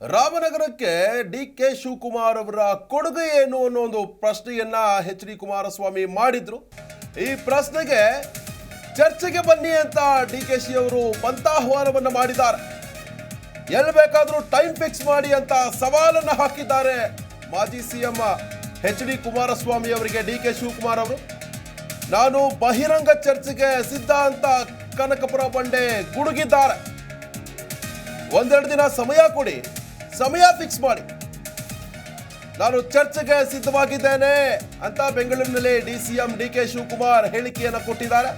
ರಾಮನಗರಕ್ಕೆ D K Shivakumar ಅವರ ಕೊಡುಗೆ ಏನು ಅನ್ನೋ ಒಂದು ಪ್ರಶ್ನೆಯನ್ನ ಎಚ್ ಡಿ ಕುಮಾರಸ್ವಾಮಿ ಮಾಡಿದ್ರು. ಈ ಪ್ರಶ್ನೆಗೆ ಚರ್ಚೆಗೆ ಬನ್ನಿ ಅಂತ ಡಿ ಕೆ ಶಿ ಅವರು ಪಂತಾಹ್ವಾನವನ್ನು ಮಾಡಿದ್ದಾರೆ. ಎಲ್ಲಿ ಬೇಕಾದರೂ ಟೈಮ್ ಫಿಕ್ಸ್ ಮಾಡಿ ಅಂತ ಸವಾಲನ್ನು ಹಾಕಿದ್ದಾರೆ ಮಾಜಿ ಸಿಎಂ ಎಚ್ ಡಿ ಕುಮಾರಸ್ವಾಮಿ ಅವರಿಗೆ ಡಿ ಕೆ ಶಿವಕುಮಾರ್ ಅವರು. ನಾನು ಬಹಿರಂಗ ಚರ್ಚೆಗೆ ಸಿದ್ಧ ಅಂತ ಕನಕಪುರ ಬಂಡೆ ಗುಡುಗಿದ್ದಾರೆ. ಒಂದೆರಡು ದಿನ ಸಮಯ ಕೊಡಿ. ಸಮಯ ಫಿಕ್ಸ್ ಮಾಡಿ. ನಾನು ಚರ್ಚೆಗೆ ಸಿದ್ಧವಾಗಿದ್ದೇನೆ ಅಂತ ಬೆಂಗಳೂರಿನಲ್ಲಿ D C M D K Shivakumar ಹೇಳಿಕೆಯನ್ನು ಕೊಟ್ಟಿದ್ದಾರೆ.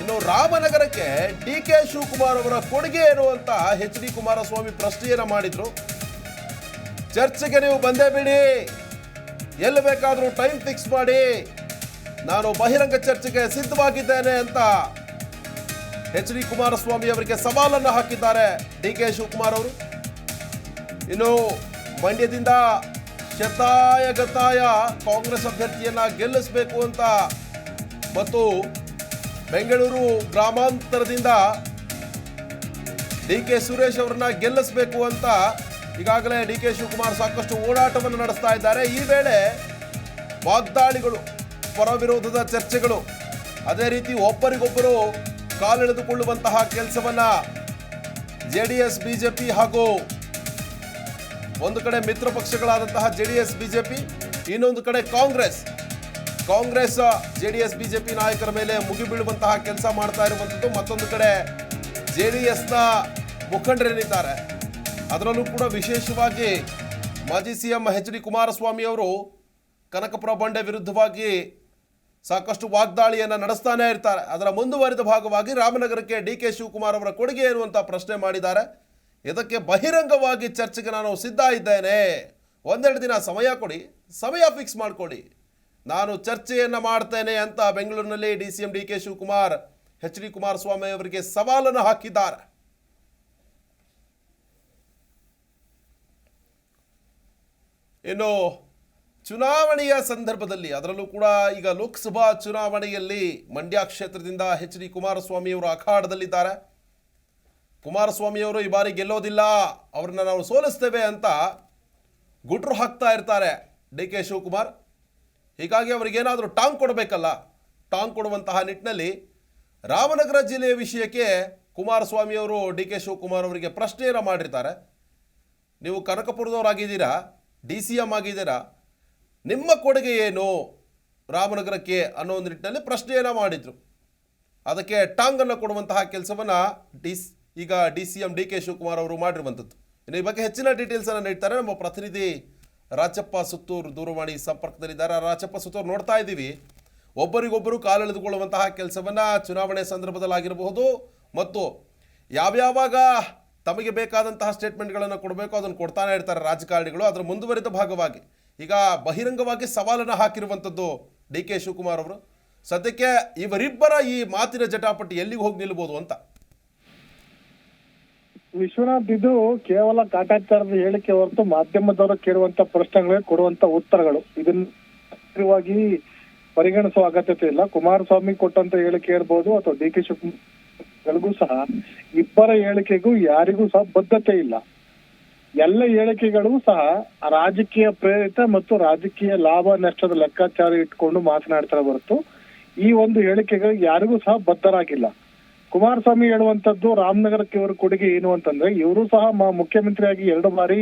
ಇನ್ನು ರಾಮನಗರಕ್ಕೆ ಡಿ ಕೆ ಶಿವಕುಮಾರ್ ಅವರ ಕೊಡುಗೆ ಏನು ಅಂತ ಎಚ್ ಡಿ ಕುಮಾರಸ್ವಾಮಿ ಪ್ರಶ್ನೆಯನ್ನು ಮಾಡಿದ್ರು. ಚರ್ಚೆಗೆ ನೀವು ಬಂದೇ ಬಿಡಿ. ಎಲ್ಲಿ ಬೇಕಾದರೂ ಟೈಮ್ ಫಿಕ್ಸ್ ಮಾಡಿ. ನಾನು ಬಹಿರಂಗ ಚರ್ಚೆಗೆ ಸಿದ್ಧವಾಗಿದ್ದೇನೆ ಅಂತ ಎಚ್ ಡಿ ಕುಮಾರಸ್ವಾಮಿ ಅವರಿಗೆ ಸವಾಲನ್ನು ಹಾಕಿದ್ದಾರೆ ಡಿ ಕೆ ಶಿವಕುಮಾರ್ ಅವರು. ಇನ್ನು ಮಂಡ್ಯದಿಂದ ಶತಾಯ ಗತಾಯ ಕಾಂಗ್ರೆಸ್ ಅಭ್ಯರ್ಥಿಯನ್ನು ಗೆಲ್ಲಿಸಬೇಕು ಅಂತ ಮತ್ತು ಬೆಂಗಳೂರು ಗ್ರಾಮಾಂತರದಿಂದ ಡಿ ಕೆ ಸುರೇಶ್ ಅವರನ್ನ ಗೆಲ್ಲಿಸಬೇಕು ಅಂತ ಈಗಾಗಲೇ ಡಿ ಕೆ ಶಿವಕುಮಾರ್ ಸಾಕಷ್ಟು ಓಡಾಟವನ್ನು ನಡೆಸ್ತಾ ಇದ್ದಾರೆ. ಈ ವೇಳೆ ವಾಗ್ದಾಳಿಗಳು ಪರ ವಿರೋಧದ ಚರ್ಚೆಗಳು, ಅದೇ ರೀತಿ ಒಬ್ಬರಿಗೊಬ್ಬರು ಕಾಲೆಳೆದುಕೊಳ್ಳುವಂತಹ ಕೆಲಸವನ್ನ ಜೆ ಡಿ ಎಸ್ ಬಿಜೆಪಿ ಹಾಗೂ ಒಂದು ಕಡೆ ಮಿತ್ರ ಪಕ್ಷಗಳಾದಂತಹ ಜೆ ಡಿ ಎಸ್ ಬಿಜೆಪಿ, ಇನ್ನೊಂದು ಕಡೆ Congress. Congress J D S BJP ನಾಯಕರ ಮೇಲೆ ಮುಗಿಬೀಳುವಂತಹ ಕೆಲಸ ಮಾಡ್ತಾ ಇರುವಂಥದ್ದು. ಮತ್ತೊಂದು ಕಡೆ ಜೆ ಡಿ ಎಸ್ನ ಮುಖಂಡರೇನಿದ್ದಾರೆ. ಅದರಲ್ಲೂ ಕೂಡ ವಿಶೇಷವಾಗಿ ಮಾಜಿ ಸಿಎಂ ಎಚ್ ಡಿ ಕುಮಾರಸ್ವಾಮಿ ಅವರು ಕನಕಪುರ ಬಂಡೆ ವಿರುದ್ಧವಾಗಿ ಸಾಕಷ್ಟು ವಾಗ್ದಾಳಿಯನ್ನು ನಡೆಸ್ತಾನೇ ಇರ್ತಾರೆ. ಅದರ ಮುಂದುವರಿದ ಭಾಗವಾಗಿ ರಾಮನಗರಕ್ಕೆ ಡಿ ಕೆ ಶಿವಕುಮಾರ್ ಅವರ ಕೊಡುಗೆ ಏನು ಅಂತ ಪ್ರಶ್ನೆ ಮಾಡಿದ್ದಾರೆ. ಇದಕ್ಕೆ ಬಹಿರಂಗವಾಗಿ ಚರ್ಚೆಗೆ ನಾನು ಸಿದ್ಧ ಇದ್ದೇನೆ. ಒಂದೆರಡು ದಿನ ಸಮಯ ಕೊಡಿ, ಸಮಯ ಫಿಕ್ಸ್ ಮಾಡಿಕೊಡಿ. ನಾನು ಚರ್ಚೆಯನ್ನು ಮಾಡ್ತೇನೆ ಅಂತ ಬೆಂಗಳೂರಿನಲ್ಲಿ D C M D K Shivakumar, H D Kumaraswamy ಅವರಿಗೆ ಸವಾಲನ್ನು ಹಾಕಿದ್ದಾರೆ. ಇನ್ನು ಚುನಾವಣೆಯ ಸಂದರ್ಭದಲ್ಲಿ, ಅದರಲ್ಲೂ ಕೂಡ ಈಗ ಲೋಕಸಭಾ ಚುನಾವಣೆಯಲ್ಲಿ ಮಂಡ್ಯ ಕ್ಷೇತ್ರದಿಂದ ಎಚ್ ಡಿ ಕುಮಾರಸ್ವಾಮಿ ಅವರು ಅಖಾಡದಲ್ಲಿದ್ದಾರೆ. ಕುಮಾರಸ್ವಾಮಿ ಅವರು ಈ ಬಾರಿ ಗೆಲ್ಲೋದಿಲ್ಲ, ಅವ್ರನ್ನ ನಾವು ಸೋಲಿಸ್ತೇವೆ ಅಂತ ಗುಟ್ರು ಹಾಕ್ತಾ ಇರ್ತಾರೆ ಡಿ ಕೆ ಶಿವಕುಮಾರ್. ಹೀಗಾಗಿ ಅವರಿಗೇನಾದರೂ ಟಾಂಗ್ ಕೊಡಬೇಕಲ್ಲ, ಟಾಂಗ್ ಕೊಡುವಂತಹ ನಿಟ್ಟಿನಲ್ಲಿ ರಾಮನಗರ ಜಿಲ್ಲೆಯ ವಿಷಯಕ್ಕೆ ಕುಮಾರಸ್ವಾಮಿಯವರು ಡಿ ಕೆ ಶಿವಕುಮಾರ್ ಅವರಿಗೆ ಪ್ರಶ್ನೆಯನ್ನು ಮಾಡಿರ್ತಾರೆ. ನೀವು ಕನಕಪುರದವರಾಗಿದ್ದೀರಾ, ಡಿ ಸಿ ಎಂ ಆಗಿದ್ದೀರಾ, ನಿಮ್ಮ ಕೊಡುಗೆ ಏನು ರಾಮನಗರಕ್ಕೆ ಅನ್ನೋ ಒಂದು ನಿಟ್ಟಿನಲ್ಲಿ ಪ್ರಶ್ನೆಯನ್ನು ಮಾಡಿದರು. ಅದಕ್ಕೆ ಟಾಂಗನ್ನು ಕೊಡುವಂತಹ ಕೆಲಸವನ್ನು ಡಿ ಈಗ D C M D K Shivakumar ಅವರು ಮಾಡಿರುವಂಥದ್ದು. ಇನ್ನು ಈ ಬಗ್ಗೆ ಹೆಚ್ಚಿನ ಡೀಟೇಲ್ಸನ್ನು ನೀಡ್ತಾರೆ. ನಮ್ಮ ಪ್ರತಿನಿಧಿ ರಾಜಪ್ಪ ಸುತ್ತೂರು ದೂರವಾಣಿ ಸಂಪರ್ಕದಲ್ಲಿದ್ದಾರೆ. ರಾಜಪ್ಪ ಸುತ್ತೂರು ನೋಡ್ತಾ ಇದ್ದೀವಿ. ಒಬ್ಬರಿಗೊಬ್ಬರು ಕಾಲೆಳೆದುಕೊಳ್ಳುವಂತಹ ಕೆಲಸವನ್ನು ಚುನಾವಣೆ ಸಂದರ್ಭದಲ್ಲಾಗಿರಬಹುದು ಮತ್ತು ಯಾವ್ಯಾವಾಗ ತಮಗೆ ಬೇಕಾದಂತಹ ಸ್ಟೇಟ್ಮೆಂಟ್ಗಳನ್ನು ಕೊಡಬೇಕು ಅದನ್ನು ಕೊಡ್ತಾನೆ ಇರ್ತಾರೆ ರಾಜಕಾರಣಿಗಳು. ಅದರ ಮುಂದುವರಿದ ಭಾಗವಾಗಿ ಈಗ ಬಹಿರಂಗವಾಗಿ ಸವಾಲನ್ನು ಹಾಕಿರುವಂಥದ್ದು ಡಿ ಕೆ ಶಿವಕುಮಾರ್ ಅವರು. ಸದ್ಯಕ್ಕೆ ಇವರಿಬ್ಬರ ಈ ಮಾತಿನ ಜಟಾಪಟಿ ಎಲ್ಲಿಗೆ ಹೋಗಿ ನಿಲ್ಬೋದು ಅಂತ. ವಿಶ್ವನಾಥ್ ಇದು ಕೇವಲ ಕಾಟಾಚಾರದ ಹೇಳಿಕೆ ಹೊರತು ಮಾಧ್ಯಮದವರು ಕೇಳುವಂತ ಪ್ರಶ್ನೆಗಳಿಗೆ ಕೊಡುವಂತ ಉತ್ತರಗಳು. ಇದನ್ನವಾಗಿ ಪರಿಗಣಿಸುವ ಅಗತ್ಯತೆ ಇಲ್ಲ. ಕುಮಾರಸ್ವಾಮಿ ಕೊಟ್ಟಂತ ಹೇಳಿಕೆ ಇರ್ಬೋದು ಅಥವಾ ಡಿ ಕೆ ಶಿವಕುಮಾರ್ಗಳಿಗೂ ಸಹ ಇಬ್ಬರ ಹೇಳಿಕೆಗೂ ಯಾರಿಗೂ ಸಹ ಬದ್ಧತೆ ಇಲ್ಲ. ಎಲ್ಲ ಹೇಳಿಕೆಗಳು ಸಹ ರಾಜಕೀಯ ಪ್ರೇರಿತ ಮತ್ತು ರಾಜಕೀಯ ಲಾಭ ನಷ್ಟದ ಲೆಕ್ಕಾಚಾರ ಇಟ್ಕೊಂಡು ಮಾತನಾಡ್ತಾರೆ ಹೊರತು ಈ ಒಂದು ಹೇಳಿಕೆಗಳು ಯಾರಿಗೂ ಸಹ ಬದ್ಧರಾಗಿಲ್ಲ. ಕುಮಾರಸ್ವಾಮಿ ಹೇಳುವಂತದ್ದು ರಾಮನಗರಕ್ಕೆ ಇವರ ಕೊಡುಗೆ ಏನು ಅಂತಂದ್ರೆ, ಇವರು ಸಹ ಮುಖ್ಯಮಂತ್ರಿಯಾಗಿ ಎರಡು ಬಾರಿ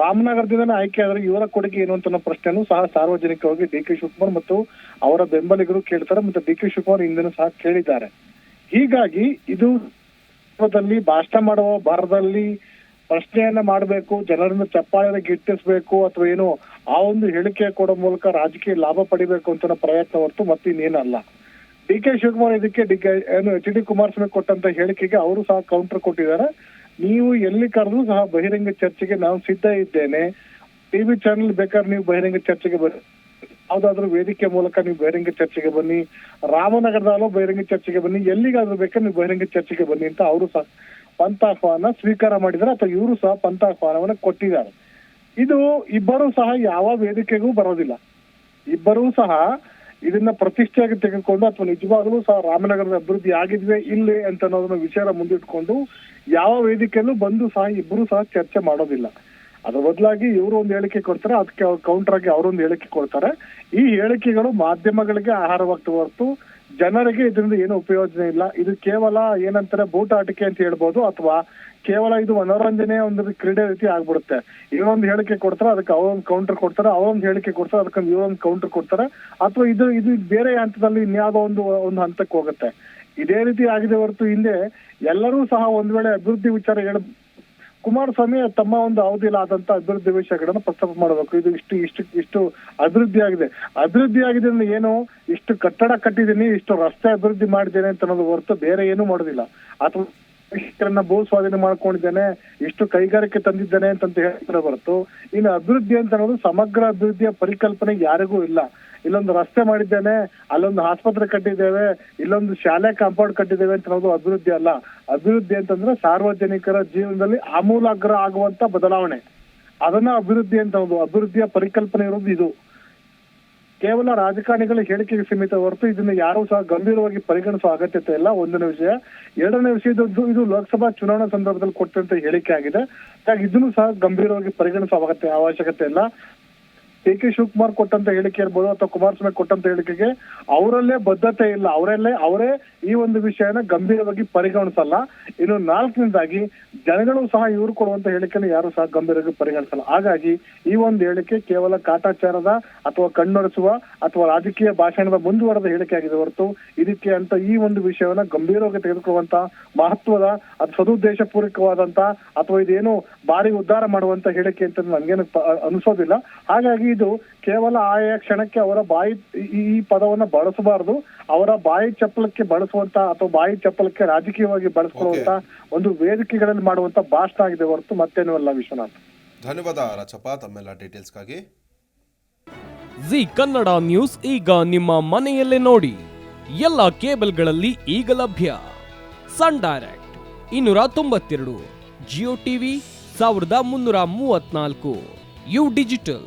ರಾಮನಗರದಿಂದನೇ ಆಯ್ಕೆ ಆದ್ರೆ ಇವರ ಕೊಡುಗೆ ಏನು ಅಂತ ಪ್ರಶ್ನೆನೂ ಸಹ ಸಾರ್ವಜನಿಕವಾಗಿ ಡಿ ಕೆ ಶಿವಕುಮಾರ್ ಮತ್ತು ಅವರ ಬೆಂಬಲಿಗರು ಕೇಳ್ತಾರೆ ಮತ್ತು ಡಿ ಕೆ ಶಿವಕುಮಾರ್ ಹಿಂದೆನೂ ಸಹ ಕೇಳಿದ್ದಾರೆ. ಹೀಗಾಗಿ ಇದು ಭಾಷಣ ಮಾಡುವ ಭಾರದಲ್ಲಿ ಪ್ರಶ್ನೆಯನ್ನ ಮಾಡಬೇಕು, ಜನರನ್ನ ಚಪ್ಪಾಳೆಯನ್ನು ಗಿಟ್ಟಿಸ್ಬೇಕು ಅಥವಾ ಏನು ಆ ಒಂದು ಹೇಳಿಕೆ ಕೊಡೋ ಮೂಲಕ ರಾಜಕೀಯ ಲಾಭ ಪಡಿಬೇಕು ಅಂತ ಪ್ರಯತ್ನ ಹೊರತು ಮತ್ತಿನ್ನೇನಲ್ಲ. ಡಿ ಕೆ ಶಿವಕುಮಾರ್ ಇದಕ್ಕೆ ಡಿ ಕೆ, ಏನು, ಎಚ್ ಡಿ ಕುಮಾರಸ್ವಾಮಿ ಕೊಟ್ಟಂತ ಹೇಳಿಕೆಗೆ ಅವರು ಸಹ ಕೌಂಟರ್ ಕೊಟ್ಟಿದ್ದಾರೆ. ನೀವು ಎಲ್ಲಿ ಕರೆದು ಸಹ ಬಹಿರಂಗ ಚರ್ಚೆಗೆ ನಾನು ಸಿದ್ಧ ಇದ್ದೇನೆ. ಟಿವಿ ಚಾನೆಲ್ ಬೇಕಾದ್ರೆ ನೀವು ಬಹಿರಂಗ ಚರ್ಚೆಗೆ ಬನ್ನಿ. ಯಾವ್ದಾದ್ರು ವೇದಿಕೆ ಮೂಲಕ ನೀವು ಬಹಿರಂಗ ಚರ್ಚೆಗೆ ಬನ್ನಿ. ರಾಮನಗರದಲ್ಲೋ ಬಹಿರಂಗ ಚರ್ಚೆಗೆ ಬನ್ನಿ. ಎಲ್ಲಿಗಾದ್ರೂ ಬೇಕಾದ್ರೆ ನೀವು ಬಹಿರಂಗ ಚರ್ಚೆಗೆ ಬನ್ನಿ ಅಂತ ಅವರು ಸಹ ಪಂಥಾಹ್ವಾನ ಸ್ವೀಕಾರ ಮಾಡಿದ್ದಾರೆ. ಅಥವಾ ಇವರು ಸಹ ಪಂಥಾಹ್ವಾನವನ್ನು ಕೊಟ್ಟಿದ್ದಾರೆ. ಇದು ಇಬ್ಬರು ಸಹ ಯಾವ ವೇದಿಕೆಗೂ ಬರೋದಿಲ್ಲ. ಇಬ್ಬರೂ ಸಹ ಇದನ್ನ ಪ್ರತಿಷ್ಠೆಯಾಗಿ ತೆಗೆದುಕೊಂಡು ಅಥವಾ ನಿಜವಾಗಲೂ ಸಹ ರಾಮನಗರದ ಅಭಿವೃದ್ಧಿ ಆಗಿದ್ವೇ ಇಲ್ಲೇ ಅಂತ ಅನ್ನೋದನ್ನ ವಿಚಾರ ಮುಂದಿಟ್ಕೊಂಡು ಯಾವ ವೇದಿಕೆಯಲ್ಲೂ ಬಂದು ಸಹ ಇಬ್ಬರು ಸಹ ಚರ್ಚೆ ಮಾಡೋದಿಲ್ಲ. ಅದ್ರ ಬದಲಾಗಿ ಇವರು ಒಂದು ಹೇಳಿಕೆ ಕೊಡ್ತಾರೆ, ಅದಕ್ಕೆ ಕೌಂಟರ್ ಆಗಿ ಅವರೊಂದು ಹೇಳಿಕೆ ಕೊಡ್ತಾರೆ. ಈ ಹೇಳಿಕೆಗಳು ಮಾಧ್ಯಮಗಳಿಗೆ ಆಹಾರವಾಗ್ತಾ ಹೊರತು ಜನರಿಗೆ ಇದರಿಂದ ಏನು ಉಪಯೋಜನೆ ಇಲ್ಲ. ಇದು ಕೇವಲ ಏನಂತಾರೆ ಬೂಟಾಟಿಕೆ ಅಂತ ಹೇಳ್ಬೋದು ಅಥವಾ ಕೇವಲ ಇದು ಮನೋರಂಜನೆ ಒಂದು ಕ್ರೀಡೆ ರೀತಿ ಆಗ್ಬಿಡುತ್ತೆ. ಇವರೊಂದು ಹೇಳಿಕೆ ಕೊಡ್ತಾರೆ, ಅದಕ್ಕೆ ಅವರೊಂದು ಕೌಂಟರ್ ಕೊಡ್ತಾರೆ, ಅವರೊಂದು ಹೇಳಿಕೆ ಕೊಡ್ತಾರೆ, ಅದಕ್ಕೊಂದು ಇವರೊಂದು ಕೌಂಟರ್ ಕೊಡ್ತಾರೆ. ಅಥವಾ ಇದು ಇದು ಬೇರೆ ಹಂತದಲ್ಲಿ ಇನ್ಯಾವುದೋ ಒಂದು ಒಂದು ಹಂತಕ್ಕೆ ಹೋಗುತ್ತೆ. ಇದೇ ರೀತಿ ಆಗಿದೆ ಹೊರತು ಹಿಂದೆ ಎಲ್ಲರೂ ಸಹ ಒಂದ್ ವೇಳೆ ಅಭಿವೃದ್ಧಿ ವಿಚಾರ ಹೇಳ ಕುಮಾರಸ್ವಾಮಿ ತಮ್ಮ ಒಂದು ಅವಧಿಯಲ್ಲಿ ಆದಂತ ಅಭಿವೃದ್ಧಿ ವಿಷಯಗಳನ್ನು ಪ್ರಸ್ತಾಪ ಮಾಡಬೇಕು. ಇದು ಇಷ್ಟು ಇಷ್ಟು ಇಷ್ಟು ಅಭಿವೃದ್ಧಿ ಆಗಿದೆ. ಅಭಿವೃದ್ಧಿ ಆಗಿದೆ ಅಂದ್ರೆ ಏನು? ಇಷ್ಟು ಕಟ್ಟಡ ಕಟ್ಟಿದ್ದೀನಿ, ಇಷ್ಟು ರಸ್ತೆ ಅಭಿವೃದ್ಧಿ ಮಾಡಿದ್ದೇನೆ ಅಂತ ಅನ್ನೋದು ಹೊರತು ಬೇರೆ ಏನು ಮಾಡೋದಿಲ್ಲ. ಅಥವಾ ಭೂ ಸ್ವಾಧೀನ ಮಾಡ್ಕೊಂಡಿದ್ದೇನೆ, ಇಷ್ಟು ಕೈಗಾರಿಕೆ ತಂದಿದ್ದೇನೆ ಅಂತ ಹೇಳ್ತಾರೆ ಹೊರತು, ಇನ್ನು ಅಭಿವೃದ್ಧಿ ಅಂತ ಅನ್ನೋದು ಸಮಗ್ರ ಅಭಿವೃದ್ಧಿಯ ಪರಿಕಲ್ಪನೆ ಯಾರಿಗೂ ಇಲ್ಲ. ಇಲ್ಲೊಂದು ರಸ್ತೆ ಮಾಡಿದ್ದೇನೆ, ಅಲ್ಲೊಂದು ಆಸ್ಪತ್ರೆ ಕಟ್ಟಿದ್ದೇವೆ, ಇಲ್ಲೊಂದು ಶಾಲೆ ಕಾಂಪೌಂಡ್ ಕಟ್ಟಿದ್ದೇವೆ ಅಂತ ಅನ್ನೋದು ಅಭಿವೃದ್ಧಿ ಅಲ್ಲ. ಅಭಿವೃದ್ಧಿ ಅಂತಂದ್ರೆ ಸಾರ್ವಜನಿಕರ ಜೀವನದಲ್ಲಿ ಆಮೂಲಾಗ್ರ ಆಗುವಂತ ಬದಲಾವಣೆ. ಅದನ್ನ ಅಭಿವೃದ್ಧಿ ಅಂತ ಅಭಿವೃದ್ಧಿಯ ಪರಿಕಲ್ಪನೆ ಇರೋದು ಇದು. ಕೇವಲ ರಾಜಕಾರಣಿಗಳ ಹೇಳಿಕೆಗೆ ಸೀಮಿತ ಹೊರತು ಇದನ್ನ ಯಾರು ಸಹ ಗಂಭೀರವಾಗಿ ಪರಿಗಣಿಸುವ ಅಗತ್ಯತೆ ಇಲ್ಲ. ಒಂದನೇ ವಿಷಯ. ಎರಡನೇ ವಿಷಯ ಇದು ಲೋಕಸಭಾ ಚುನಾವಣಾ ಸಂದರ್ಭದಲ್ಲಿ ಕೊಟ್ಟಂತ ಹೇಳಿಕೆ ಆಗಿದೆ. ಹಾಗಾಗಿ ಇದನ್ನು ಸಹ ಗಂಭೀರವಾಗಿ ಪರಿಗಣಿಸುವ ಅಗತ್ಯ ಅವಶ್ಯಕತೆ ಇಲ್ಲ. ಕೆ ಕೆ ಶಿವಕುಮಾರ್ ಕೊಟ್ಟಂತ ಹೇಳಿಕೆ ಇರ್ಬೋದು ಅಥವಾ ಕುಮಾರಸ್ವಾಮಿ ಕೊಟ್ಟಂತ ಹೇಳಿಕೆಗೆ ಅವರಲ್ಲೇ ಬದ್ಧತೆ ಇಲ್ಲ. ಅವರಲ್ಲೇ, ಅವರೇ ಈ ಒಂದು ವಿಷಯನ ಗಂಭೀರವಾಗಿ ಪರಿಗಣಿಸಲ್ಲ. ಇನ್ನು ನಾಲ್ಕನೇದಾಗಿ ಜನಗಳು ಸಹ ಇವರು ಕೊಡುವಂತ ಹೇಳಿಕೆನ ಯಾರು ಸಹ ಗಂಭೀರವಾಗಿ ಪರಿಗಣಿಸಲ್ಲ. ಹಾಗಾಗಿ ಈ ಒಂದು ಹೇಳಿಕೆ ಕೇವಲ ಕಾಟಾಚಾರದ ಅಥವಾ ಕಣ್ಣೊರೆಸುವ ಅಥವಾ ರಾಜಕೀಯ ಭಾಷಣದ ಮುಂದುವರೆದ ಹೇಳಿಕೆ ಆಗಿದೆ ಹೊರತು ಇದಕ್ಕೆ ಅಂತ ಈ ಒಂದು ವಿಷಯವನ್ನ ಗಂಭೀರವಾಗಿ ತೆಗೆದುಕೊಳ್ಳುವಂತ ಮಹತ್ವದ ಅದು ಸದುದ್ದೇಶ ಪೂರ್ವಕವಾದಂತ ಅಥವಾ ಇದೇನು ಭಾರಿ ಉದ್ಧಾರ ಮಾಡುವಂತ ಹೇಳಿಕೆ ಅಂತ ನನ್ಗೇನು ಅನಿಸೋದಿಲ್ಲ. ಹಾಗಾಗಿ ಇದು ಕೇವಲ ಆಯಾ ಕ್ಷಣಕ್ಕೆ ಅವರ ಬಾಯಿ ಈ ಪದವನ್ನ ಬಳಸಬಾರದು. ಅವರ ಬಾಯಿ ಚಪ್ಪಲಕ್ಕೆ ಬಳಸುವಂತ ಅಥವಾ ಬಾಯಿ ಚಪ್ಪಲಕ್ಕೆ ರಾಜಕೀಯವಾಗಿ ಬಳಸುವಂತ ಒಂದು ವೇದಿಕೆಗಳಲ್ಲಿ ಮಾಡುವಂತ ಭಾಷಣ ಆಗಿದೆ ಹೊರತು ಮತ್ತೇನೂ ಅಲ್ಲ ವಿಶ್ವನಾಥ್. ಧನ್ಯವಾದ ರಚಪ್ಪ ತಮ್ಮೆಲ್ಲ ಡೀಟೇಲ್ಸ್ಗಾಗಿ. ಜಿ ಕನ್ನಡ ನ್ಯೂಸ್ ಈಗ ನಿಮ್ಮ ಮನೆಯಲ್ಲೇ ನೋಡಿ. ಎಲ್ಲ ಕೇಬಲ್ಗಳಲ್ಲಿ ಈಗ ಲಭ್ಯ. ಸನ್ ಡೈರೆಕ್ಟ್ ಇನ್ನೂರ ತೊಂಬತ್ತೆರಡು ಜಿಯೋ ಟಿವಿ ಸಾವಿರದ ಮುನ್ನೂರ ಮೂವತ್ನಾಲ್ಕು ಯು ಡಿಜಿಟಲ್.